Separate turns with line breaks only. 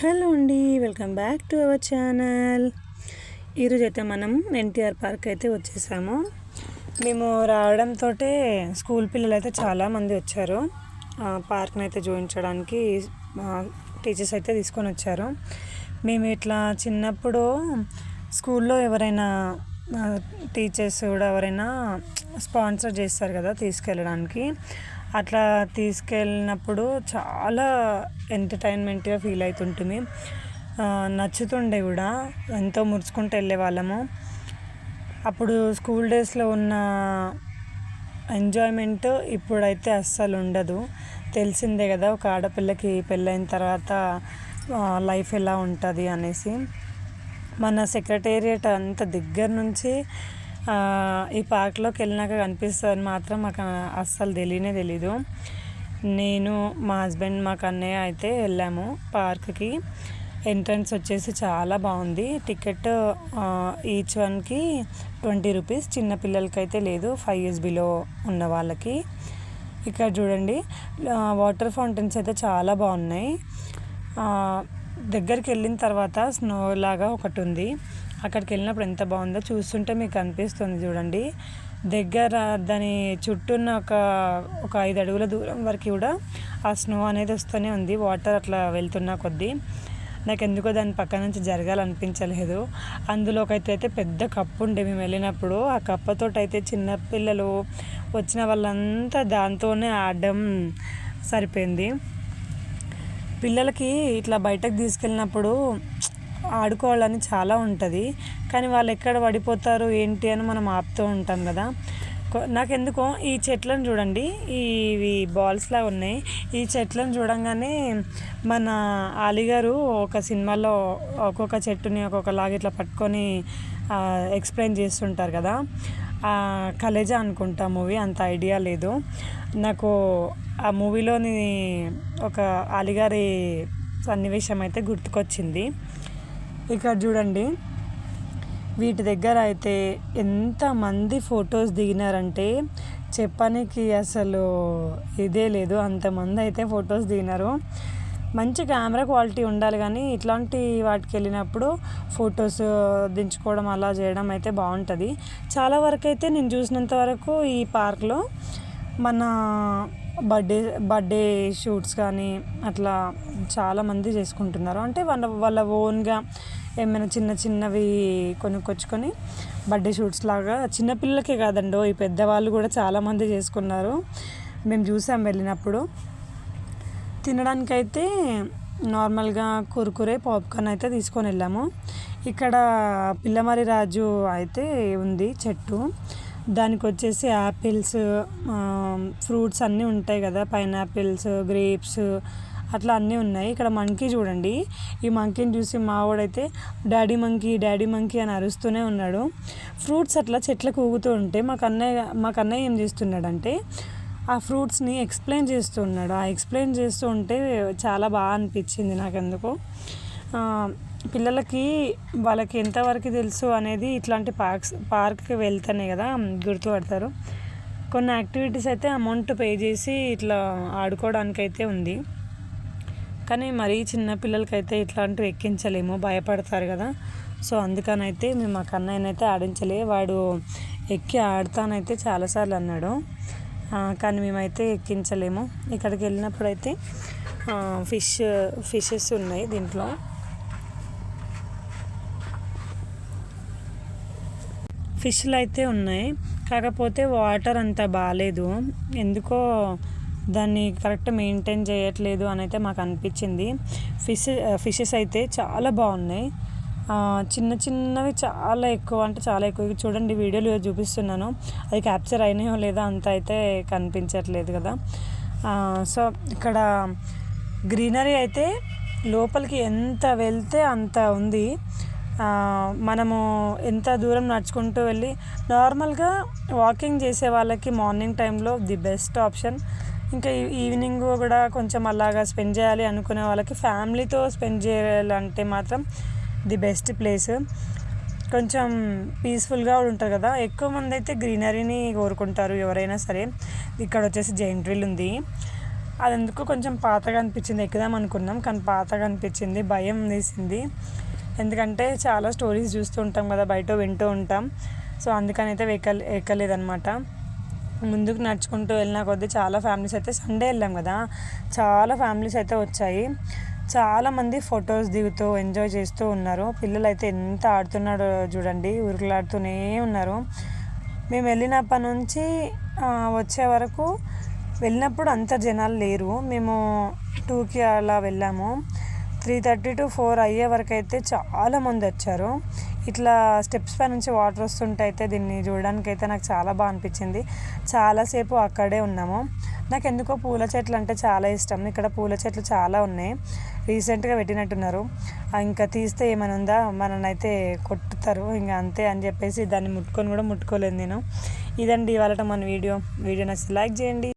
Hello అండి welcome back to our channel. ఈరోజు అయితే మనం ఎన్టీఆర్ పార్క్ అయితే వచ్చేసాము. మేము రావడంతో స్కూల్ పిల్లలు అయితే చాలామంది వచ్చారు. పార్క్ని అయితే చూపించడానికి టీచర్స్ అయితే తీసుకొని వచ్చారు. మేము ఇట్లా చిన్నప్పుడు స్కూల్లో ఎవరైనా టీచర్స్ కూడా ఎవరైనా స్పాన్సర్ చేస్తారు కదా తీసుకెళ్ళడానికి. అట్లా తీసుకెళ్ళినప్పుడు చాలా ఎంటర్టైన్మెంట్గా ఫీల్ అవుతుంటుంది నచ్చుతుండే కూడా. ఎంతో ముడుచుకుంటూ వెళ్ళే వాళ్ళము అప్పుడు స్కూల్ డేస్లో ఉన్న ఎంజాయ్మెంట్ ఇప్పుడైతే అస్సలు ఉండదు. తెలిసిందే కదా ఒక ఆడపిల్లకి పెళ్ళైన తర్వాత లైఫ్ ఎలా ఉంటుంది అనేసి. మన సెక్రటేరియట్ అంత దగ్గర నుంచి ఈ పార్క్లోకి వెళ్ళినాక కనిపిస్తుంది మాత్రం మాకు అస్సలు తెలియనే తెలీదు. నేను మా హస్బెండ్ మా కన్నయ్య అయితే వెళ్ళాము పార్క్కి. ఎంట్రన్స్ వచ్చేసి చాలా బాగుంది. టికెట్ ఈచ్ వన్కి ట్వంటీ రూపీస్. చిన్న పిల్లలకి అయితే లేదు ఫైవ్ ఇయర్స్ బిలో ఉన్న వాళ్ళకి. ఇక్కడ చూడండి వాటర్ ఫౌంటైన్స్ అయితే చాలా బాగున్నాయి. దగ్గరికి వెళ్ళిన తర్వాత స్నో లాగా ఒకటి ఉంది. అక్కడికి వెళ్ళినప్పుడు ఎంత బాగుందో చూస్తుంటే మీకు అనిపిస్తుంది చూడండి. దగ్గర దాని చుట్టూ ఉన్న ఒక ఒక ఐదు అడుగుల దూరం వరకు కూడా ఆ స్నో అనేది వస్తూనే ఉంది. వాటర్ అట్లా వెళ్తున్న కొద్దీ. నాకు ఎందుకో దాని పక్క నుంచి జరగాలనిపించలేదు. అందులోకైతే అయితే పెద్ద కప్పు ఉండే మేము వెళ్ళినప్పుడు. ఆ కప్పతో అయితే చిన్నపిల్లలు వచ్చిన వాళ్ళంతా దాంతోనే ఆడడం సరిపోయింది. పిల్లలకి ఇట్లా బయటకు తీసుకెళ్ళినప్పుడు ఆడుకోవాలని చాలా ఉంటుంది. కానీ వాళ్ళు ఎక్కడ పడిపోతారు ఏంటి అని మనం ఆపుతూ ఉంటాం కదా. నాకెందుకో ఈ చెట్లను చూడండి. ఇవి బాల్స్లా ఉన్నాయి. ఈ చెట్లను చూడంగానే మన అలీగారు ఒక సినిమాలో ఒక్కొక్క చెట్టుని ఒక్కొక్కలాగా ఇట్లా పట్టుకొని ఎక్స్ప్లెయిన్ చేస్తుంటారు కదా. కలేజా అనుకుంటా మూవీ అంత ఐడియా లేదు. నాకు ఆ మూవీలోని ఒక అలిగారి సన్నివేశం అయితే గుర్తుకొచ్చింది. ఇక్కడ చూడండి. వీటి దగ్గర అయితే ఎంతమంది ఫొటోస్ దిగినారంటే చెప్పడానికి అసలు ఇదే లేదు. అంతమంది అయితే ఫొటోస్ దిగినారు. మంచి కెమెరా క్వాలిటీ ఉండాలి కానీ ఇట్లాంటి వాటికి వెళ్ళినప్పుడు ఫొటోస్ దించుకోవడం అలా చేయడం అయితే బాగుంటుంది. చాలా వరకు అయితే నేను చూసినంత వరకు ఈ పార్క్లో మన బర్త్డే బర్త్డే షూట్స్ కానీ అట్లా చాలామంది చేసుకుంటున్నారు. అంటే వాళ్ళ వాళ్ళ ఓన్గా ఏమైనా చిన్న చిన్నవి కొనుక్కొచ్చుకొని బర్త్డే షూట్స్ లాగా చిన్నపిల్లలకే కాదండో ఈ పెద్దవాళ్ళు కూడా చాలామంది చేసుకున్నారు. మేము చూసాం వెళ్ళినప్పుడు. తినడానికైతే నార్మల్గా కురుకురే పాప్కార్న్ అయితే తీసుకొని వెళ్ళాము. ఇక్కడ పిల్లమరి రాజు అయితే ఉంది చెట్టు. దానికి వచ్చేసి యాపిల్స్ ఫ్రూట్స్ అన్నీ ఉంటాయి కదా పైనాపిల్స్ గ్రేప్స్ అట్లా అన్నీ ఉన్నాయి. ఇక్కడ మంకీ చూడండి. ఈ మంకీని చూసి మావాడైతే డాడీ మంకీ డాడీ మంకీ అని అరుస్తూనే ఉన్నాడు. ఫ్రూట్స్ అట్లా చెట్లకు ఊగుతూ ఉంటే మా కన్నయ్య మా కన్నయ్య ఏం చేస్తున్నాడంటే ఆ ఫ్రూట్స్ని ఎక్స్ప్లెయిన్ చేస్తూ ఉన్నాడు. ఆ ఎక్స్ప్లెయిన్ చేస్తూ ఉంటే చాలా బాగా అనిపించింది నాకు ఎందుకు పిల్లలకి వాళ్ళకి ఎంతవరకు తెలుసు అనేది ఇట్లాంటి పార్క్స్ పార్క్కి వెళ్తేనే కదా గుర్తుపడతారు. కొన్ని యాక్టివిటీస్ అయితే అమౌంట్ పే చేసి ఇట్లా ఆడుకోవడానికైతే ఉంది. కానీ మరీ చిన్న పిల్లలకైతే ఇట్లాంటివి ఎక్కించలేము భయపడతారు కదా. సో అందుకనైతే మేము మా కన్నయ్యనైతే ఆడించలే. వాడు ఎక్కి ఆడతానైతే చాలాసార్లు అన్నాడు. కానీ మేమైతే ఎక్కించలేము. ఇక్కడికి వెళ్ళినప్పుడు అయితే ఫిష్ ఫిషెస్ ఉన్నాయి దీంట్లో. ఫిష్లు అయితే ఉన్నాయి. కాకపోతే వాటర్ అంత బాగాలేదు. ఎందుకో దాన్ని కరెక్ట్ మెయింటైన్ చేయట్లేదు అని అయితే మాకు అనిపించింది. ఫిష్ ఫిషెస్ అయితే చాలా బాగున్నాయి. చిన్న చిన్నవి చాలా ఎక్కువ అంటే చాలా ఎక్కువ. చూడండి వీడియోలు చూపిస్తున్నాను. అది క్యాప్చర్ అయినాయో లేదా అంత అయితే కనిపించట్లేదు కదా. సో ఇక్కడ గ్రీనరీ అయితే లోపలికి ఎంత వెళ్తే అంత ఉంది. మనము ఎంత దూరం నడుచుకుంటూ వెళ్ళి నార్మల్గా వాకింగ్ చేసే వాళ్ళకి మార్నింగ్ టైంలో ది బెస్ట్ ఆప్షన్. ఇంకా ఈవినింగ్ కూడా కొంచెం అలాగా స్పెండ్ చేయాలి అనుకునే వాళ్ళకి ఫ్యామిలీతో స్పెండ్ చేయాలంటే మాత్రం ది బెస్ట్ ప్లేస్ కొంచెం పీస్ఫుల్గా ఉంటుంది కదా. ఎక్కువ మంది అయితే గ్రీనరీని కోరుకుంటారు ఎవరైనా సరే. ఇక్కడ వచ్చేసి జైంట్ వీల్ ఉంది. అది ఎందుకు కొంచెం పాతగా అనిపించింది. ఎక్కుదాం అనుకున్నాం కానీ పాతగా అనిపించింది. భయం వేసింది. ఎందుకంటే చాలా స్టోరీస్ చూస్తూ ఉంటాం కదా బయట వింటూ ఉంటాం. సో అందుకని అయితే ఎక్క ఎక్కలేదనమాట ముందుకు నడుచుకుంటూ వెళ్ళిన కొద్దీ చాలా ఫ్యామిలీస్ అయితే సండే వెళ్ళాం కదా. చాలా ఫ్యామిలీస్ అయితే వచ్చాయి. చాలామంది ఫొటోస్ దిగుతూ ఎంజాయ్ చేస్తూ ఉన్నారు. పిల్లలు అయితే ఎంత ఆడుతున్నాడో చూడండి. ఉరుకులాడుతూనే ఉన్నారు. మేము వెళ్ళినప్పటి నుంచి వచ్చే వరకు వెళ్ళినప్పుడు అంత జనాలు లేరు. మేము టూకి అలా వెళ్ళాము. త్రీ థర్టీ టు ఫోర్ అయ్యే వరకు అయితే చాలామంది వచ్చారు. ఇట్లా స్టెప్స్ పై నుంచి వాటర్ వస్తుంటే అయితే దీన్ని చూడడానికి అయితే నాకు చాలా బాగా అనిపించింది. చాలాసేపు అక్కడే ఉన్నాము. నాకు ఎందుకో పూల చెట్లు అంటే చాలా ఇష్టం. ఇక్కడ పూల చెట్లు చాలా ఉన్నాయి. రీసెంట్గా పెట్టినట్టున్నారు. ఇంకా తీస్తే ఏమైనా ఉందా? మననైతే అయితే కొట్టుతారు. ఇంకా అంతే అని చెప్పేసి దాన్ని ముట్టుకొని కూడా ముట్టుకోలేదు నేను. ఇదండి ఇవాళ మన వీడియో. వీడియో నచ్చి లైక్ చేయండి.